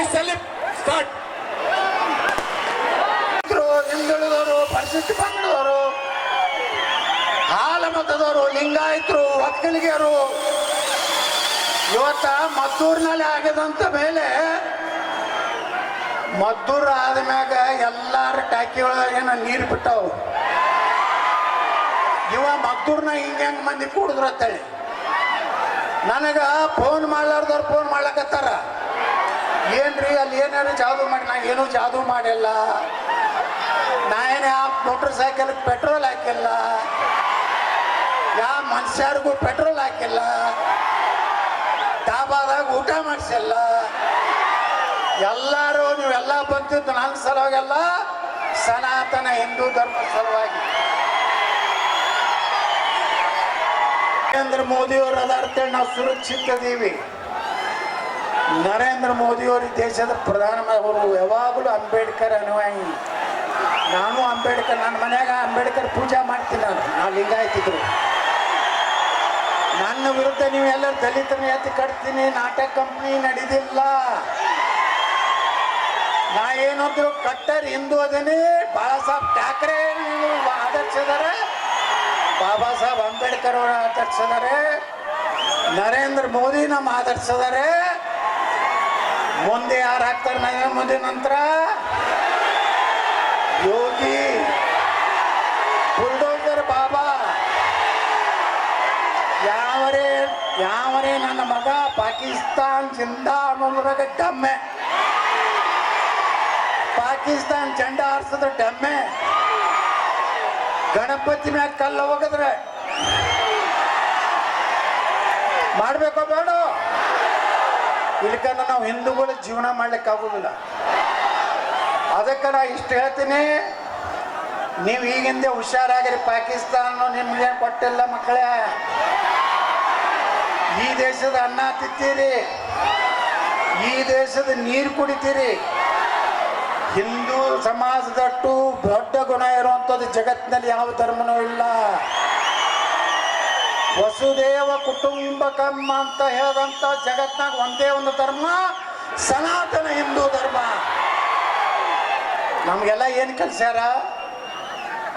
ಎರಡು select start ಹಿಂದುಳಿದವರು, ಪರಿಶಿಷ್ಟ ಪಂಗಡದವರು ಹಾಲ ಮತದವರು ಲಿಂಗಾಯತರು ಒಕ್ಕಲಿಗೆಯರು ಇವತ್ತ ಮದ್ದೂರಿನಲ್ಲಿ ಆಗದಂತ ಮೇಲೆ ಮದ್ದೂರು ಆದ್ಮ್ಯಾಗ ಎಲ್ಲಾರ ಟ್ಯಾಕಿಯೊಳಗೇನ ನೀರು ಬಿಟ್ಟವು. ಇವ ಮದ್ದೂರ್ನ ಹಿಂಗ ಹೆಂಗ್ ಮಂದಿ ಕೂಡಿದ್ರು ಅಂತೇಳಿ ನನಗ ಫೋನ್ ಮಾಡ್ಲಾರ್ದವ್ರು ಫೋನ್ ಮಾಡ್ಲಕತ್ತಾರ. ಏನ್ರಿ, ಅಲ್ಲಿ ಏನಾರು ಜಾದು ಮಾಡಿ, ನಾ ಏನೂ ಜಾದು ಮಾಡಿಲ್ಲ. ನಾ ಏನು ಆ ಮೋಟ್ರ್ ಸೈಕಲ್ ಪೆಟ್ರೋಲ್ ಹಾಕಿಲ್ಲ. ಯಾವ ಮನುಷ್ಯರಿಗೂ ಪೆಟ್ರೋಲ್ ಹಾಕಿಲ್ಲ. ಡಾಬಾದಾಗ ಊಟ ಮಾಡಿಸಿಲ್ಲ. ಎಲ್ಲರೂ ನೀವೆಲ್ಲ ಬಂತಿದ್ದು ನನ್ನ ಸಲುವಾಗೆಲ್ಲ ಸನಾತನ ಹಿಂದೂ ಧರ್ಮ ಸಲುವಾಗಿ. ನರೇಂದ್ರ ಮೋದಿಯವರು ಅದರ್ಥ ನಾವು ಸುರಕ್ಷಿತದೀವಿ. ನರೇಂದ್ರ ಮೋದಿಯವರು ದೇಶದ ಪ್ರಧಾನ ಅವರು ಯಾವಾಗಲೂ ಅಂಬೇಡ್ಕರ್ ಅನುಯಾಯಿ. ನಾನು ಅಂಬೇಡ್ಕರ್, ನನ್ನ ಮನ್ಯಾಗ ಅಂಬೇಡ್ಕರ್ ಪೂಜೆ ಮಾಡ್ತೀನಿ ನಾನು. ನಾವು ಲಿಂಗಾಯತಿದ್ರು. ನನ್ನ ವಿರುದ್ಧ ನೀವೆಲ್ಲರೂ ದಲಿತನ ಎತ್ತಿ ಕಟ್ತೀನಿ, ನಾಟಕ ಕಂಪ್ನಿ ನಡೆದಿಲ್ಲ. ನಾ ಏನಂದ್ರು ಕಟ್ಟರ್ ಹಿಂದೂ ಅದೀನಿ ಬಾಳಾ ಸಾಹೇಬ್ ಠಾಕ್ರೆ ಆದರ್ಶದಾರೆ. ಬಾಬಾ ಸಾಹೇಬ್ ಅಂಬೇಡ್ಕರ್ ಅವರ ಆದರ್ಶದಾರೆ. ನರೇಂದ್ರ ಮೋದಿ ನಮ್ಮ ಆದರ್ಶದಾರೆ. ಮುಂದೆ ಯಾರು ಹಾಕ್ತಾರೆ ನರೇಂದ್ರ ಮುಂದೆ ನಂತರ? ಯೋಗಿ. ಬುಲ್ಡೋಸರ್ ಬಾಬಾ. ಯಾವರೇ ಯಾವರೇ ನನ್ನ ಮಗ ಪಾಕಿಸ್ತಾನ್ ಜಿಂದಾ ಅನ್ನೋದ್ರಾಗ ಡಮ್ಮೆ. ಪಾಕಿಸ್ತಾನ್ ಚಂಡ ಹಾರಿಸಿದ್ರೆ ಡಮ್ಮೆ. ಗಣಪತಿ ಮ್ಯಾಗ ಕಲ್ಲು ಹೋಗಿದ್ರೆ. ಮಾಡ್ಬೇಕೋ ಬೇಡ? ಇಲ್ಕಂದ್ರೆ ನಾವು ಹಿಂದೂಗಳು ಜೀವನ ಮಾಡ್ಲಿಕ್ಕೆ ಆಗೋದಿಲ್ಲ ಅದಕ್ಕೆ ನಾ ಇಷ್ಟು ಹೇಳ್ತೀನಿ, ನೀವು ಈಗಿಂದೆ ಹುಷಾರಾಗಿರಿ ಪಾಕಿಸ್ತಾನ ನಿಮ್ಗೆ ಕೊಟ್ಟಿಲ್ಲ ಮಕ್ಕಳೇ. ಈ ದೇಶದ ಅನ್ನ ತಿತ್ತೀರಿ ಈ ದೇಶದ ನೀರು ಕುಡಿತೀರಿ. ಹಿಂದೂ ಸಮಾಜದಟ್ಟು ದೊಡ್ಡ ಗುಣ ಇರುವಂಥದ್ದು ಜಗತ್ತಿನಲ್ಲಿ ಯಾವ ಧರ್ಮನೂ ಇಲ್ಲ. ವಸುದೇವ ಕುಟುಂಬಕಂ ಅಂತ ಹೇಳದಂತ ಜಗತ್ನಾಗ ಒಂದೇ ಒಂದು ಧರ್ಮ, ಸನಾತನ ಹಿಂದೂ ಧರ್ಮ. ನಮಗೆಲ್ಲ ಏನು ಕಲ್ಸ್ಯಾರ?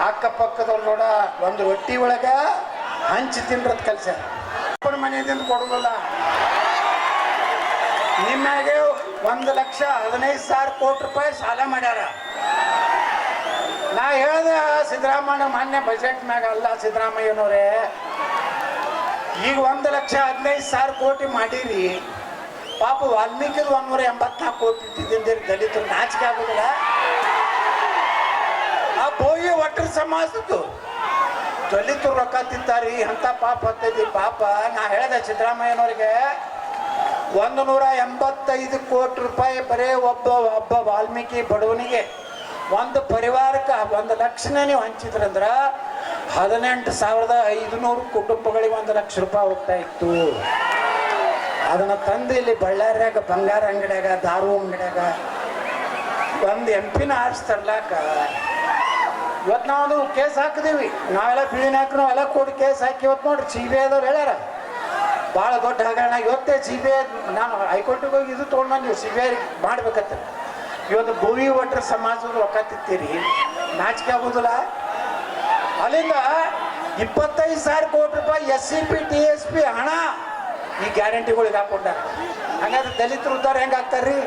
ಅಕ್ಕಪಕ್ಕದವ್ರು ನೋಡ, ಒಂದು ರೊಟ್ಟಿ ಒಳಗ ಹಂಚಿ ತಿನ್ರದ್ ಕಲ್ಸ್ಯಾರ. ಅಪ್ಪನ ಮನೆಯಿಂದ ಕೊಡೋದಲ್ಲ. ನಿಮ್ಮಾಗೆ ಒಂದು ಲಕ್ಷ ಹದಿನೈದು ಸಾವಿರ ಕೋಟಿ ರೂಪಾಯಿ ಸಾಲ ಮಾಡ್ಯಾರ. ನಾ ಹೇಳ್ದೆ, ಸಿದ್ದರಾಮಯ್ಯ ಮಾನ್ಯ ಬಜೆಟ್ ಮ್ಯಾಗ ಅಲ್ಲ ಸಿದ್ದರಾಮಯ್ಯನವ್ರೆ. ಈಗ ಒಂದು ಲಕ್ಷ ಹದಿನೈದು ಸಾವಿರ ಕೋಟಿ ಮಾಡೀರಿ. ಪಾಪ ವಾಲ್ಮೀಕಿದು ಒಂದೂರ ಎಂಬತ್ನಾಲ್ಕು ಕೋಟಿ ಇಟ್ಟಿದ್ದೀರಿ ದಲಿತರು ನಾಚಿಕೆ ಆಗೋದಿಲ್ಲ. ಆ ಬೋಯಿ ಒಟ್ಟರು ಸಮಾಜದ್ದು. ದಲಿತರು ರೊಕ್ಕ ತಿಂತಾರಿ ಅಂತ ಪಾಪ ಹತ್ತೈತಿ. ಪಾಪ, ನಾ ಹೇಳ್ದೆ ಸಿದ್ದರಾಮಯ್ಯನವ್ರಿಗೆ ಒಂದು ನೂರ ಎಂಬತ್ತೈದು ಕೋಟಿ ರೂಪಾಯಿ ಬರೇ ಒಬ್ಬ ಒಬ್ಬ ವಾಲ್ಮೀಕಿ ಬಡವನಿಗೆ ಒಂದು ಪರಿವಾರಕ್ಕೆ ಒಂದು ಲಕ್ಷನೇ ನೀವು ಹಂಚಿದ್ರಂದ್ರ ಹದಿನೆಂಟು ಸಾವಿರದ ಐದುನೂರು ಕುಟುಂಬಗಳಿಗೆ ಒಂದು ಲಕ್ಷ ರೂಪಾಯಿ ಹೋಗ್ತಾ ಇತ್ತು. ಅದನ್ನ ತಂದು ಇಲ್ಲಿ ಬಳ್ಳಾರ್ಯಾಗ, ಬಂಗಾರ ಅಂಗಡಿಯಾಗ, ದಾರು ಅಂಗಡಿಯಾಗ ಒಂದು ಎಂ ಪಿನ ಆರಿಸ್ತರ್ಲಾಕ ಇವತ್ತು ನಾವು ಕೇಸ್ ಹಾಕಿದೀವಿ. ನಾವೆಲ್ಲ ಬಿಳಿ ನಾಯಕರು ಎಲ್ಲ ಕೂಡಿ ಕೇಸ್ ಹಾಕಿ ಇವತ್ತು ನೋಡ್ರಿ ಸಿ ಬಿ ಐದವ್ರು ಹೇಳ್ಯಾರ. ಭಾಳ ದೊಡ್ಡ ಹಗರಣ. ಇವತ್ತೇ ಸಿ ಬಿ ಐ ನಾನು ಹೈಕೋರ್ಟಿಗೆ ಹೋಗಿ ಇದು ತೊಗೊಂಡು ಸಿ ಬಿ ಐ ಮಾಡ್ಬೇಕತ್ತ ಇವತ್ತು ಭೂಮಿ ಒಟ್ಟರ ಸಮಾಜದ ರೊಕ್ಕ ನಾಚಿಕೆ ಆಗೋದಿಲ್ಲ. ಅಲ್ಲಿಂದ ಇಪ್ಪತ್ತೈದು ಸಾವಿರ ಕೋಟಿ ರೂಪಾಯಿ S C P T S P ಹಣ ಈ ಗ್ಯಾರಂಟಿಗಳಿಗೆ ಹಾಕೊಂಡಾರ ಹಂಗಾದ್ರೆ ದಲಿತರು ಉದ್ದಾರ ಹೆಂಗೆ ಆಗ್ತಾರ್ರಿ?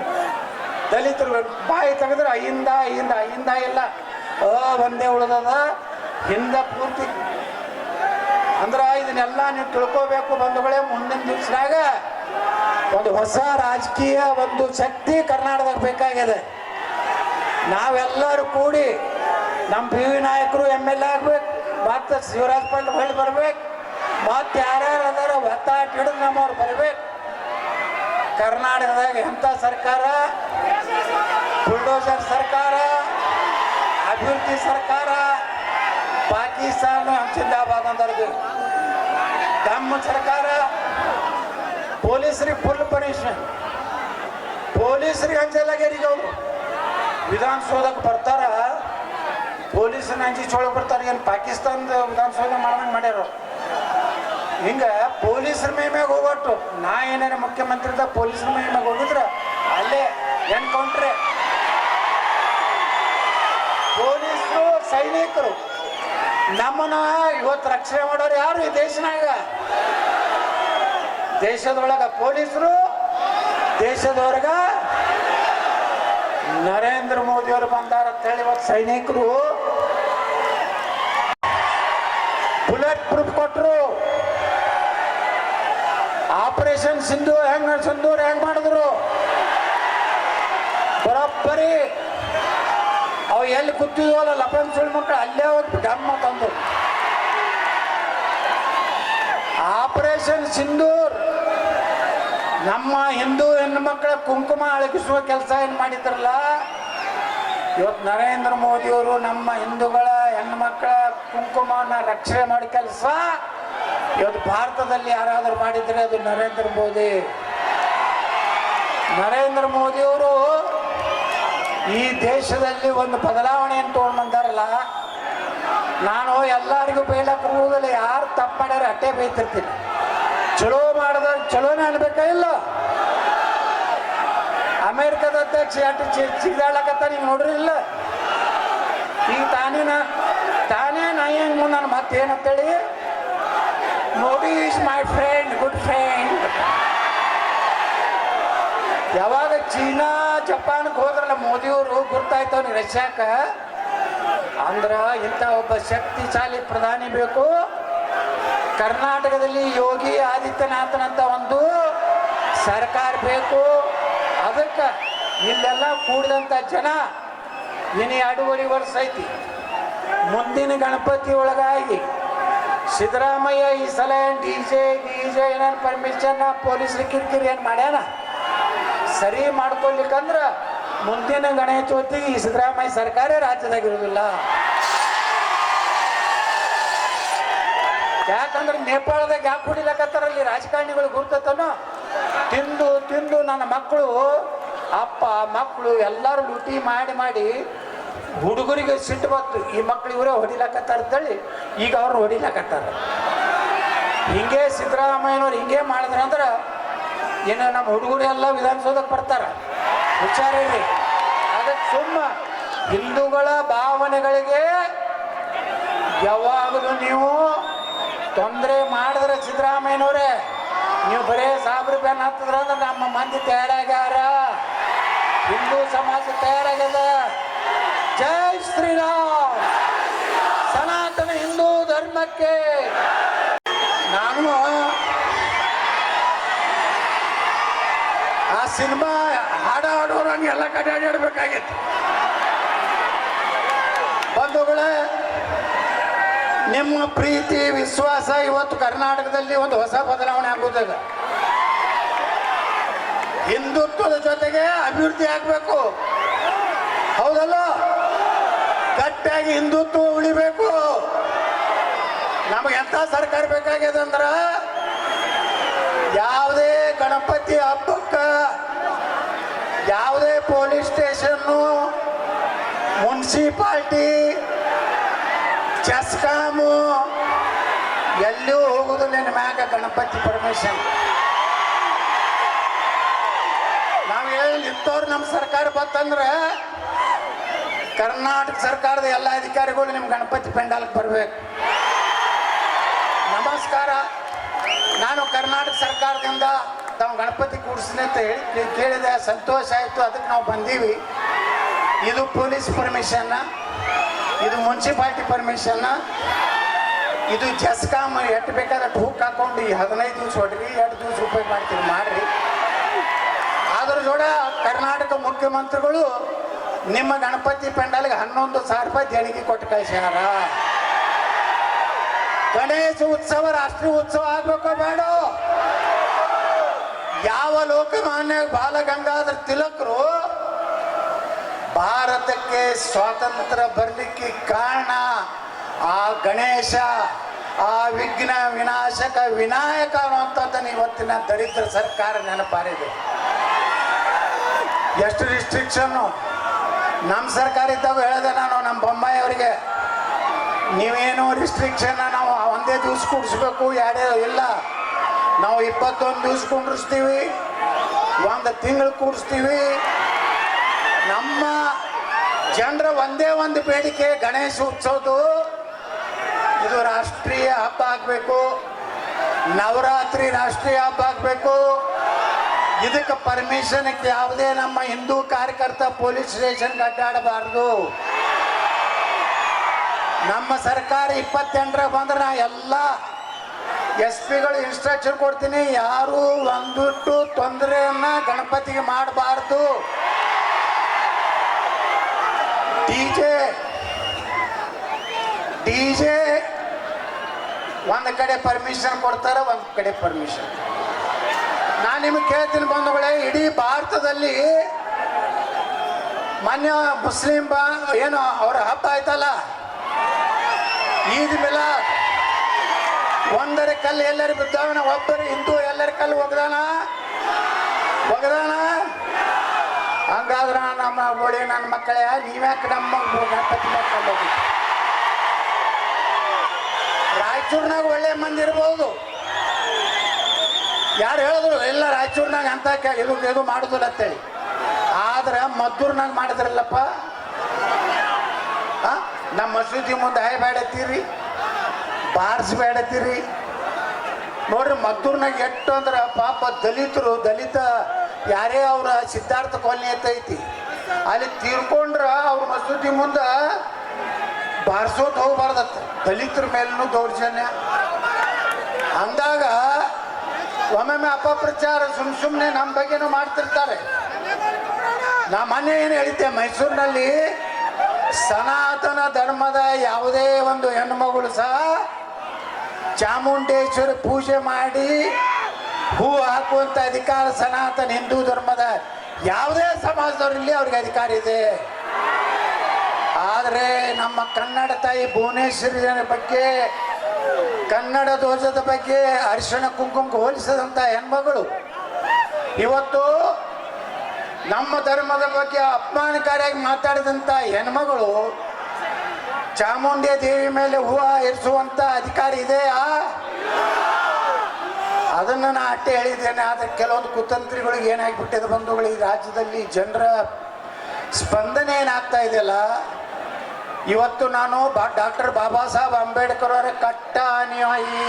ದಲಿತರು ಬಾಯಿ ತೆಗೆದ್ರೆ ಅಹಿಂದ ಅಹಿಂದ ಅಹಿಂದ ಇಲ್ಲ ಅ ಒಂದೇ ಉಳಿದದ. ಹಿಂದ ಪೂರ್ತಿ. ಅಂದ್ರ ಇದನ್ನೆಲ್ಲ ನೀವು ತಿಳ್ಕೋಬೇಕು ಬಂಧುಗಳೇ, ಮುಂದಿನ ದಿವಸದಾಗ ಒಂದು ಹೊಸ ರಾಜಕೀಯ, ಒಂದು ಶಕ್ತಿ ಕರ್ನಾಟಕಕ್ಕೆ ಬೇಕಾಗಿದೆ. ನಾವೆಲ್ಲರೂ ಕೂಡಿ ನಮ್ಮ ಪಿ ವಿ ನಾಯಕರು, ಎಂ ಎಲ್ ಎ ಆಗ್ಬೇಕು ಮತ್ತು ಶಿವರಾಜ್ ಪಾಟೀಲ್ ಹೊಳ್ಳಿ ಬರ್ಬೇಕು. ಮತ್ತು ಯಾರ್ಯಾರು ಅದಾರ ಒತ್ತಾಟ ಹಿಡಿದು ನಮ್ಮವ್ರು ಬರ್ಬೇಕು. ಕರ್ನಾಟಕದಾಗ ಎಂಥ ಸರ್ಕಾರ? ಬುಲ್ಡೋಸರ್ ಸರ್ಕಾರ, ಅಭಿವೃದ್ಧಿ ಸರ್ಕಾರ, ಪಾಕಿಸ್ತಾನ ಜಿಂದಾಬಾದ್ ಅಂದ್ರದ್ದು ನಮ್ಮ ಸರ್ಕಾರ, ಪೊಲೀಸರಿಗೆ ಫುಲ್ ಪನಿಷ್ಮೆಂಟ್. ಪೊಲೀಸರಿಗೆ ಅಂಜಲಾಗ್ಯಾರ ಈಗ ಅವರು ವಿಧಾನಸೌಧಕ್ಕೆ ಬರ್ತಾರ? ಪೊಲೀಸನ ಅಂಜಿ ಚೊಳಗೆ ಬರ್ತಾರೆ. ಏನು ಪಾಕಿಸ್ತಾನದ ವಿಧಾನಸಭೆ ಮಾಡ್ದಂಗೆ ಮಾಡ್ಯಾರ. ಹಿಂಗ ಪೊಲೀಸರ ಮೈ ಮ್ಯಾಗ ಹೋಗೋಟ್ಟು ನಾ ಏನಾರ ಮುಖ್ಯಮಂತ್ರಿದ ಪೊಲೀಸರ ಮೈ ಮ್ಯಾಗ ಹೋಗಿದ್ರ, ಅಲ್ಲೇ ಎನ್ಕೌಂಟ್ರೆ ಪೊಲೀಸರು ಸೈನಿಕರು, ನಮ್ಮನ್ನ ಇವತ್ತು ರಕ್ಷಣೆ ಮಾಡೋರು ಯಾರು ಈ ದೇಶನಾಗ? ದೇಶದೊಳಗ ಪೊಲೀಸರು ದೇಶದವ್ರಗ ನರೇಂದ್ರ ಮೋದಿ ಅವರು ಬಂದಾರ ಅಂತ ಹೇಳಿ ಇವತ್ತು ಸೈನಿಕರು. ಆಪರೇಷನ್ ಸಿಂಧು ಹೆಂಗ್ ಸಿಂಧೂರ್ ಹೆಂಗ್ ಮಾಡಿದ್ರು? ಬರೋಬ್ಬರಿ. ಅವು ಎಲ್ಲಿ ಕೂತಿದ್ವಲ್ಲ ಲಪನ್ ಸುಳ್ಳು ಮಕ್ಕಳು ಅಲ್ಲೇ ಹೋಗಿ ಗಮ್ಮ ತಂದು ಆಪರೇಷನ್ ಸಿಂಧೂರ್ ನಮ್ಮ ಹಿಂದೂ ಹೆಣ್ಣು ಮಕ್ಕಳ ಕುಂಕುಮ ಅಳಗಿಸುವ ಕೆಲಸ ಏನು ಮಾಡಿದ್ರಲ್ಲ? ಇವತ್ತು ನರೇಂದ್ರ ಮೋದಿಯವರು ನಮ್ಮ ಹಿಂದೂಗಳ ಹೆಣ್ಣು ಮಕ್ಕಳ ಕುಂಕುಮವನ್ನು ರಕ್ಷಣೆ ಮಾಡೋ ಕೆಲಸ. ಇವತ್ತು ಭಾರತದಲ್ಲಿ ಯಾರಾದರೂ ಮಾಡಿದರೆ ಅದು ನರೇಂದ್ರ ಮೋದಿ. ನರೇಂದ್ರ ಮೋದಿಯವರು ಈ ದೇಶದಲ್ಲಿ ಒಂದು ಬದಲಾವಣೆಯನ್ನು ತೊಗೊಂಡು ಬಂದಾರಲ್ಲ ನಾನು ಎಲ್ಲರಿಗೂ ಬೈಲಕ್ಕೆ ಯಾರು ತಪ್ಪು ಮಾಡ್ಯಾರ ಅಟ್ಟೆ ಬೈತಿರ್ತೀನಿ. ಚಲೋ ಮಾಡಿದ ಚಲೋನೇ ಅನ್ಬೇಕಾ ಇಲ್ಲ? ಅಮೇರಿಕದ ಅಧ್ಯಕ್ಷ ಅಟ್ಟು ಚಿಗ್ದಾಳಕತ್ತ ನೀವು ನೋಡ್ರಿ ಇಲ್ಲ? ಈಗ ತಾನೇ ತಾನೇ ನಾ ಹೆಂಗ್ ಮುಂದೆ ನನ್ನ ಮತ್ತೇನಂತೇಳಿ? Modi is my friend good friend ಯಾವಾಗ ಚೀನಾ, ಜಪಾನ್ಗೆ ಹೋದ್ರಲ್ಲ ಮೋದಿಯವರು ಗುರ್ತಾಯ್ತವ್ ಅವ್ನಿಗೆ ರಷ್ಯಾಕ ಅಂದ್ರ ಇಂಥ ಒಬ್ಬ ಶಕ್ತಿಶಾಲಿ ಪ್ರಧಾನಿ ಬೇಕು. ಕರ್ನಾಟಕದಲ್ಲಿ ಯೋಗಿ ಆದಿತ್ಯನಾಥನಂತ ಒಂದು ಸರ್ಕಾರ ಬೇಕು. ಅದಕ್ಕೆ ಇಲ್ಲೆಲ್ಲ ಕೂಡಿದಂಥ ಜನ ಇನ್ನು ಎರಡೂವರೆ ವರ್ಷ ಐತಿ. ಮುಂದಿನ ಗಣಪತಿ ಒಳಗಾಗಿ ಸಿದ್ದರಾಮಯ್ಯ ಈ ಸಲ ಡಿ ಜೆ ಡಿ ಜೆ ಏನೇನು ಪರ್ಮಿಷನ್ ಪೊಲೀಸ್ರಿಗೆ ಏನು ಮಾಡ್ಯಾನ? ಸರಿ ಮಾಡ್ಕೊಳ್ಲಿಕ್ಕಂದ್ರೆ ಮುಂದಿನ ಗಣೇಶ ಈ ಸಿದ್ದರಾಮಯ್ಯ ಸರ್ಕಾರ ರಾಜ್ಯದಾಗಿರೋದಿಲ್ಲ ಯಾಕಂದ್ರೆ ನೇಪಾಳದಾಗ ಯಾಕೆ ಕುಡಿಲಕತ್ತಾರಲ್ಲಿ ರಾಜಕಾರಣಿಗಳು ಗುರ್ತತನೋ ತಿಂದು ತಿಂದು ನನ್ನ ಮಕ್ಕಳು, ಅಪ್ಪ, ಮಕ್ಕಳು ಎಲ್ಲರೂ ಲೂಟಿ ಮಾಡಿ ಮಾಡಿ ಹುಡುಗರಿಗೆ ಸಿಟ್ಟು ಬಂತು. ಈ ಮಕ್ಳು ಇವರೇ ಹೊಡಿಲಾಕತ್ತಾರ ಅಂತೇಳಿ ಈಗ ಅವ್ರು ಹೊಡಿಲಾಕತ್ತಾರ. ಹಿಂಗೆ ಸಿದ್ದರಾಮಯ್ಯನವ್ರು ಹಿಂಗೆ ಮಾಡಿದ್ರೆ ಅಂದ್ರೆ ಏನು ನಮ್ಮ ಹುಡುಗರು ಎಲ್ಲ ವಿಧಾನಸೌಧಕ್ಕೆ ಬರ್ತಾರ. ಇರಲಿ ಅದಕ್ಕೆ ಸುಮ್ಮ ಹಿಂದೂಗಳ ಭಾವನೆಗಳಿಗೆ ಯಾವಾಗಲೂ ನೀವು ತೊಂದರೆ ಮಾಡಿದ್ರೆ ಸಿದ್ದರಾಮಯ್ಯನವ್ರೆ, ನೀವು ಬರೇ ಸಾಬ್ರ ಬೆನ್ನ ಹತ್ತಿದ್ರ ಅಂದ್ರೆ ನಮ್ಮ ಮಂದಿ ತಯಾರಾಗ್ಯಾರ. ಹಿಂದೂ ಸಮಾಜ ತಯಾರಾಗ್ಯದ. ಜೈ ಶ್ರೀರಾಮ್. ಸನಾತನ ಹಿಂದೂ ಧರ್ಮಕ್ಕೆ. ನಾನು ಆ ಸಿನಿಮಾ ಹಾಡ ಹಾಡೋರು ಹಂಗೆ ಎಲ್ಲ ಕಡೆ ಅಡ್ಡಾಡ್ಬೇಕಾಗಿತ್ತು ಬಂಧುಗಳೇ, ನಿಮ್ಮ ಪ್ರೀತಿ, ವಿಶ್ವಾಸ ಇವತ್ತು ಕರ್ನಾಟಕದಲ್ಲಿ ಒಂದು ಹೊಸ ಬದಲಾವಣೆ ಆಗುತ್ತದೆ ಹಿಂದುತ್ವದ ಜೊತೆಗೆ ಅಭಿವೃದ್ಧಿ ಆಗಬೇಕು. ಹೌದಲ್ಲ? ಗಟ್ಟಿಯಾಗಿ ಹಿಂದುತ್ವ ಉಳಿಬೇಕು. ನಮಗೆ ಎಂಥ ಸರ್ಕಾರ ಬೇಕಾಗ್ಯದ ಅಂದ್ರ ಯಾವುದೇ ಗಣಪತಿ ಹಬ್ಬಕ್ಕ, ಯಾವುದೇ ಪೊಲೀಸ್ ಸ್ಟೇಷನ್ನು, ಮುನ್ಸಿಪಾಲ್ಟಿ ಚೆಸ್ಕಾಮು ಎಲ್ಲೂ ಹೋಗುದಿಲ್ಲ ನಿನ್ನ ಮ್ಯಾಗ ಗಣಪತಿ ಪರ್ಮಿಷನ್ ನಾವು ಹೇಳಿ ನಿಂತವ್ರು ನಮ್ಮ ಸರ್ಕಾರ ಬಂತಂದ್ರೆ ಕರ್ನಾಟಕ ಸರ್ಕಾರದ ಎಲ್ಲ ಅಧಿಕಾರಿಗಳು ನಿಮ್ಮ ಗಣಪತಿ ಪೆಂಡಾಲ್ಗೆ ಬರಬೇಕು. ನಮಸ್ಕಾರ. ನಾನು ಕರ್ನಾಟಕ ಸರ್ಕಾರದಿಂದ ತಾವು ಗಣಪತಿ ಕೂಡಿಸಿದೆ ಅಂತ ಹೇಳಿ ಕೇಳಿದೆ, ಸಂತೋಷ ಆಯಿತು, ಅದಕ್ಕೆ ನಾವು ಬಂದೀವಿ. ಇದು ಪೊಲೀಸ್ ಪರ್ಮಿಷನ್ನ ಇದು ಮುನ್ಸಿಪಾಲ್ಟಿ ಪರ್ಮಿಷನ್ನ ಇದು ಜಸ್ಕಾಮ್ ಎಟ್ಟು ಬೇಕಾದ್ರೆ ಟೂಕ್ ಹಾಕೊಂಡು ಹದಿನೈದು ದಿವಸ ಹೊಡ್ರಿ ಎರಡು ದಿವಸ ಉಪಯೋಗ ಮಾಡ್ತೀವಿ ಮಾಡ್ರಿ. ಅದ್ರ ಜೋಡ ಕರ್ನಾಟಕ ಮುಖ್ಯಮಂತ್ರಿಗಳು ನಿಮ್ಮ ಗಣಪತಿ ಪೆಂಡಲ್ಗೆ ಹನ್ನೊಂದು ಸಾವಿರ ರೂಪಾಯಿ ದೇಣಿಗೆ ಕೊಟ್ಟು ಕಳಿಸ್ಯಾರ. ಗಣೇಶ ಉತ್ಸವ, ರಾಷ್ಟ್ರೀಯ ಉತ್ಸವ ಆಗ್ಬೇಕೋ ಬೇಡ? ಯಾವ ಲೋಕಮಾನ್ಯ ಬಾಲಗಂಗಾಧರ ತಿಲಕರು ಭಾರತಕ್ಕೆ ಸ್ವಾತಂತ್ರ್ಯ ಬರಲಿಕ್ಕೆ ಕಾರಣ ಆ ಗಣೇಶ, ಆ ವಿಘ್ನ ವಿನಾಶಕ ವಿನಾಯಕ ಅನ್ನುವಂಥದ್ದನ್ನು ಇವತ್ತಿನ ದರಿದ್ರ ಸರ್ಕಾರ ನೆನಪಾರಿದೆ. ಎಷ್ಟು ರಿಸ್ಟ್ರಿಕ್ಷನ್ನು ನಮ್ಮ ಸರ್ಕಾರ ಇದ್ದಾಗ ಹೇಳಿದೆ ನಾನು ನಮ್ಮ ಬೊಮ್ಮಾಯಿ ಅವರಿಗೆ, ನೀವೇನು ರಿಸ್ಟ್ರಿಕ್ಷನ್ ನಾವು ಒಂದೇ ದಿವ್ಸ ಕೂಡಿಸ್ಬೇಕು ಯಾರೇ ಇಲ್ಲ. ನಾವು ಇಪ್ಪತ್ತೊಂದು ದಿವ್ಸ ಕುಂಡಿಸ್ತೀವಿ ಒಂದು ತಿಂಗಳು ಕೂಡಿಸ್ತೀವಿ. ನಮ್ಮ ಜನರ ಒಂದೇ ಒಂದು ಬೇಡಿಕೆ, ಗಣೇಶ ಉತ್ಸವದ್ದು ಇದು ರಾಷ್ಟ್ರೀಯ ಹಬ್ಬ ಆಗಬೇಕು. ನವರಾತ್ರಿ ರಾಷ್ಟ್ರೀಯ ಹಬ್ಬ ಆಗಬೇಕು. ಇದಕ್ಕೆ ಪರ್ಮಿಷನ್ಗೆ ಯಾವುದೇ ನಮ್ಮ ಹಿಂದೂ ಕಾರ್ಯಕರ್ತ ಪೊಲೀಸ್ ಸ್ಟೇಷನ್ಗೆ ಅಡ್ಡಾಡಬಾರ್ದು. ನಮ್ಮ ಸರ್ಕಾರ ಇಪ್ಪತ್ತೆಂಟರ ಬಂದ್ರೆ ನಾ ಎಲ್ಲ ಎಸ್ ಪಿಗಳು ಇನ್ಸ್ಟ್ರಕ್ಷನ್ ಕೊಡ್ತೀನಿ, ಯಾರು ಒಂದಿಟ್ಟು ತೊಂದರೆಯನ್ನ ಗಣಪತಿಗೆ ಮಾಡಬಾರ್ದು. ಡಿ ಜೆ ಡಿ ಜೆ, ಒಂದು ಕಡೆ ಪರ್ಮಿಷನ್ ಕೊಡ್ತಾರೆ, ಒಂದು ಕಡೆ ಪರ್ಮಿಷನ್ ನಾನು ನಿಮಗೆ ಕೇಳ್ತೀನಿ ಬಂಧುಗಳೇ, ಇಡೀ ಭಾರತದಲ್ಲಿ ಮಾನ್ಯ ಮುಸ್ಲಿಂ ಬಾ, ಏನು ಅವರ ಹಬ್ಬ ಆಯ್ತಲ್ಲ? ಈದ್ ಮಿಲ ಒಂದರ ಕಲ್ಲು ಎಲ್ಲರ ಬಿದ್ದಾವನ, ಒಬ್ಬರು ಹಿಂದೂ ಎಲ್ಲರ ಕಲ್ಲು ಒಗ್ದಾನ? ಒಗ್ದಾನ? ಹಂಗಾದ್ರ ನಮ್ಮ ಗೋಳಿ ನನ್ನ ಮಕ್ಕಳೇ, ನೀವ್ಯಾಕೆ ನಮ್ಮ ಗಣಪತಿ ಮಾಡ್ಕೊಂಡು ಹೋಗಿ ರಾಯಚೂರ್ನಾಗ ಒಳ್ಳೆ ಮಂದಿ ಇರ್ಬೋದು. ಯಾರು ಹೇಳಿದ್ರು ಎಲ್ಲ ರಾಯಚೂರ್ನಾಗ ಅಂತ ಇದು ಇದು ಮಾಡುದಿಲ್ಲ ಅಂತೇಳಿ. ಆದ್ರೆ ಮದ್ದೂರ್ನಾಗ ಮಾಡಿದ್ರಲ್ಲಪ್ಪ? ನಮ್ಮ ಮಸೂದಿ ಮುಂದೆ ಹಾಯ್ ಬೇಡತ್ತೀರಿ ಬಾರ್ಸ್ ಬೇಡತ್ತೀರಿ ನೋಡ್ರಿ, ಮದ್ದೂರ್ನಾಗ ಎಷ್ಟು ಅಂದ್ರೆ ಪಾಪ ದಲಿತರು, ದಲಿತ ಯಾರೇ ಅವ್ರ ಸಿದ್ಧಾರ್ಥ ಕಾಲನಿ ಅಂತ ಐತಿ. ಅಲ್ಲಿ ತೀರ್ಕೊಂಡ್ರ ಅವ್ರ ಮಸೂದಿ ಮುಂದೆ ಬಾರ್ಸೋದು ಹೋಗ್ಬಾರ್ದತ್ತ. ದಲಿತರ ಮೇಲೂ ದೌರ್ಜನ್ಯ. ಅಂದಾಗ ಒಮ್ಮೊಮ್ಮೆ ಅಪಪ್ರಚಾರ ಸುಮ್ ಸುಮ್ಮನೆ ನಮ್ಮ ಬಗ್ಗೆನೂ ಮಾಡ್ತಿರ್ತಾರೆ. ನಾ ಮೊನ್ನೆ ಏನು ಹೇಳಿದ್ದೆ, ಮೈಸೂರಿನಲ್ಲಿ ಸನಾತನ ಧರ್ಮದ ಯಾವುದೇ ಒಂದು ಹೆಣ್ಮಗಳು ಸಹ ಚಾಮುಂಡೇಶ್ವರಿ ಪೂಜೆ ಮಾಡಿ ಹೂ ಹಾಕುವಂಥ ಅಧಿಕಾರ ಸನಾತನ ಹಿಂದೂ ಧರ್ಮದ ಯಾವುದೇ ಸಮಾಜದವರಲ್ಲಿ ಅವ್ರಿಗೆ ಅಧಿಕಾರ ಇದೆ. ಆದರೆ ನಮ್ಮ ಕನ್ನಡ ತಾಯಿ ಭುವನೇಶ್ವರಿ ಬಗ್ಗೆ ಕನ್ನಡ ಧ್ವಜದ ಬಗ್ಗೆ ಅರಿಶಿಣ ಕುಂಕುಮಕ್ಕೆ ಹೋಲಿಸಿದಂಥ ಹೆಣ್ಮಗಳು, ಇವತ್ತು ನಮ್ಮ ಧರ್ಮದ ಬಗ್ಗೆ ಅಪಮಾನಕಾರಿಯಾಗಿ ಮಾತಾಡಿದಂಥ ಹೆಣ್ಮಗಳು, ಚಾಮುಂಡಿ ದೇವಿ ಮೇಲೆ ಹೂವು ಇರಿಸುವಂಥ ಅಧಿಕಾರ ಇದೆಯಾ? ಅದನ್ನು ನಾನು ಅಟ್ಟೆ ಹೇಳಿದ್ದೇನೆ, ಆದರೆ ಕೆಲವೊಂದು ಕುತಂತ್ರಿಗಳಿಗೆ ಏನಾಗಿಬಿಟ್ಟಿದೆ ಬಂಧುಗಳು, ಈ ರಾಜ್ಯದಲ್ಲಿ ಜನರ ಸ್ಪಂದನೆ ಏನಾಗ್ತಾ ಇದೆಯಲ್ಲ ಇವತ್ತು ನಾನು ಬಾ ಡಾಕ್ಟರ್ ಬಾಬಾ ಸಾಹೇಬ್ ಅಂಬೇಡ್ಕರ್ ಅವರ ಕಟ್ಟ ಅನುಯಾಯಿ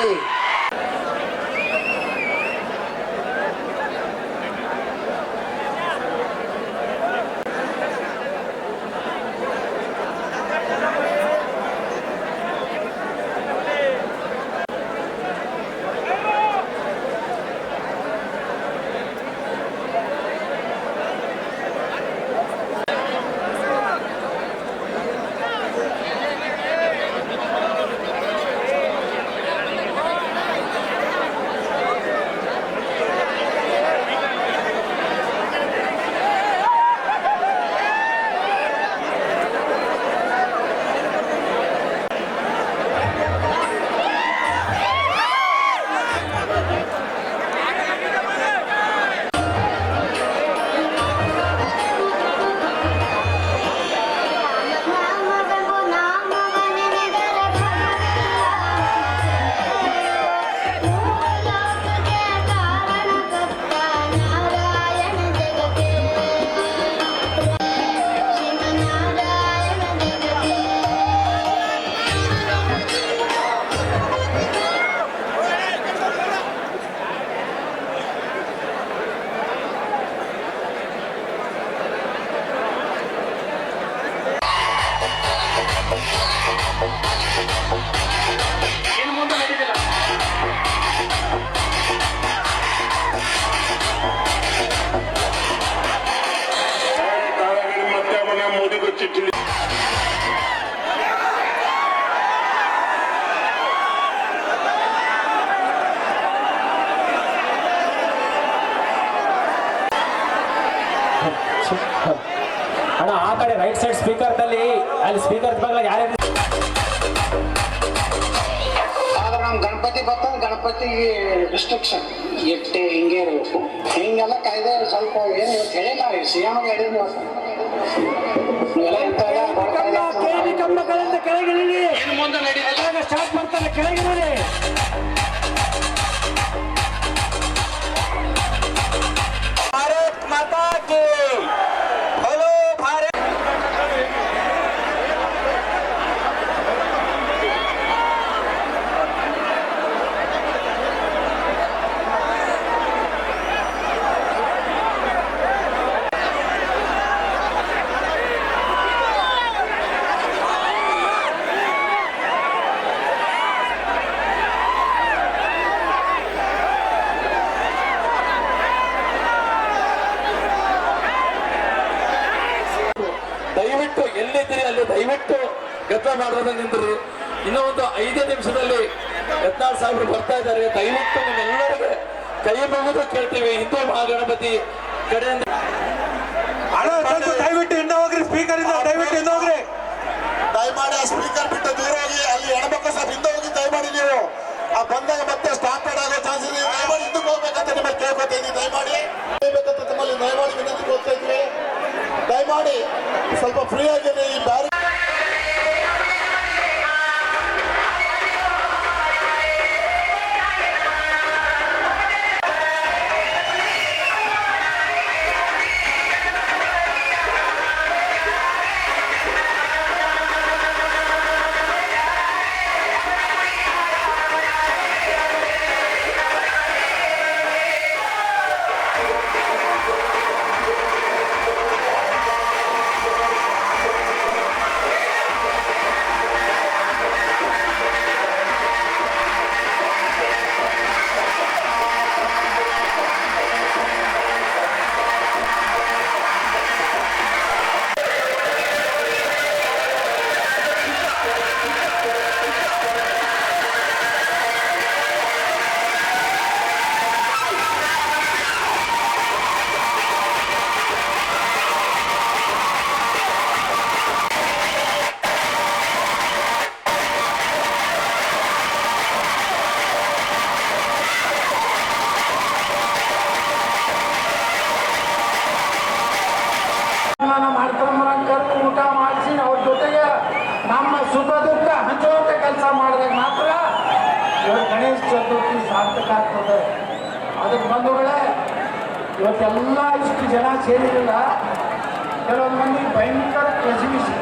ಅಣ್ಣ, ಆ ಕಡೆ ರೈಟ್ ಸೈಡ್ ಸ್ಪೀಕರ್ದಲ್ಲಿ ಅಲ್ಲಿ ಸ್ಪೀಕರ್ ಬಗ್ಗೆ ಯಾರ್ಯಾರು ಆದ್ರೆ ನಮ್ಮ ಗಣಪತಿ ಬರ್ತಾನೆ ರಿಸ್ಟ್ರಿಕ್ಷನ್ ಎಟ್ಟೆ ಹಿಂಗೆ ಇರಬೇಕು. ಹಿಂಗೆಲ್ಲ ಕಾಯ್ದೆ ಸ್ವಲ್ಪ ಏನು ಇವತ್ತು ಹೇಳಿಲ್ಲ ಸಿ ಎಂ ಹೇಳಿದ್ರು ಕಂಬಗಳಿಂದ ಕೆಳಗಿಳಿ ಇನ್ನು ಮುಂದೆ ನಡೀತದೆ ಸ್ಟಾರ್ಟ್ ಮಾಡ್ತಾರೆ ಕೆಳಗಿಳಿ ಭಾರತ್ ಮಾತಾ ಕಿ ಹಲೋ ಭಾರತ್ ದಯವಿಟ್ಟು ಎಲ್ಲಿದ್ದೀರಿ ಅಲ್ಲಿ ದಯವಿಟ್ಟು ಮಾಡೋದನ್ನ ನಿಂತರು ನಿಂದ್ರಿ ಇನ್ನೂ ಒಂದು ಐದೇ ನಿಮಿಷದಲ್ಲಿ ಯತ್ನಾಳ್ ಸಾಹೇಬರು ಬರ್ತಾ ಇದ್ದಾರೆ. ದಯವಿಟ್ಟು ನಿಮ್ಮೆಲ್ಲರಿಗೆ ಕೈ ಮುಗಿದು ಕೇಳ್ತೀವಿ. ಹಿಂದೂ ಮಹಾಗಣಪತಿ ಕಡೆಯಿಂದ ದಯವಿಟ್ಟು ಹಿಂದೆ ಹೋಗ್ರಿ. ಸ್ಪೀಕರ್ ಇಂದ ದಯವಿಟ್ಟು ಹಿಂದೆ ಹೋಗ್ರಿ. ದಯಮಾಡಿ ಆ ಸ್ಪೀಕರ್ ಬಿಟ್ಟು ದೂರ ಹೋಗಿ. ಅಲ್ಲಿ ಹೆಣ್ಮಕ್ಳು ಸ್ವಲ್ಪ ಹಿಂದೆ ಹೋಗಿ ದಯಮಾಡಿ ನೀವು. ಆ ಬಂದಾಗ ಮತ್ತೆ ಸ್ಟಾಪ್ ಆಗೋ ಚಾನ್ಸ್ ಇದೆ. ದಯಮಾಡಿ ಹಿಂದಕ್ಕೆ ಹೋಗ್ಬೇಕಂತ ನಿಮ್ಮಲ್ಲಿ ಕೇಳ್ಕೊತಾ ಇದ್ದೀನಿ. ದಯಮಾಡಿ. ಹೋಗ್ಬೇಕಂತ ತಮ್ಮಲ್ಲಿ ದಯಮಾಡಿ ವಿನಂತಿ ಕೊಡ್ತಾ ಇದ್ವಿ ದಯಮಾಡಿ ಸ್ವಲ್ಪ ಫ್ರೀ ಆಗಿದೆ ಈ ಬ್ಯಾರಿ ಸಾರ್ಥಕ ಆಗ್ತದೆ. ಅದಕ್ಕೆ ಬಂಧುಗಳೇ ಇವತ್ತೆಲ್ಲ ಇಷ್ಟು ಜನ ಸೇರಿರಲ್ಲ ಕೆಲವೊಂದು ಮಂದಿ ಭಯಂಕರ ಕಸಿವಿಸಿ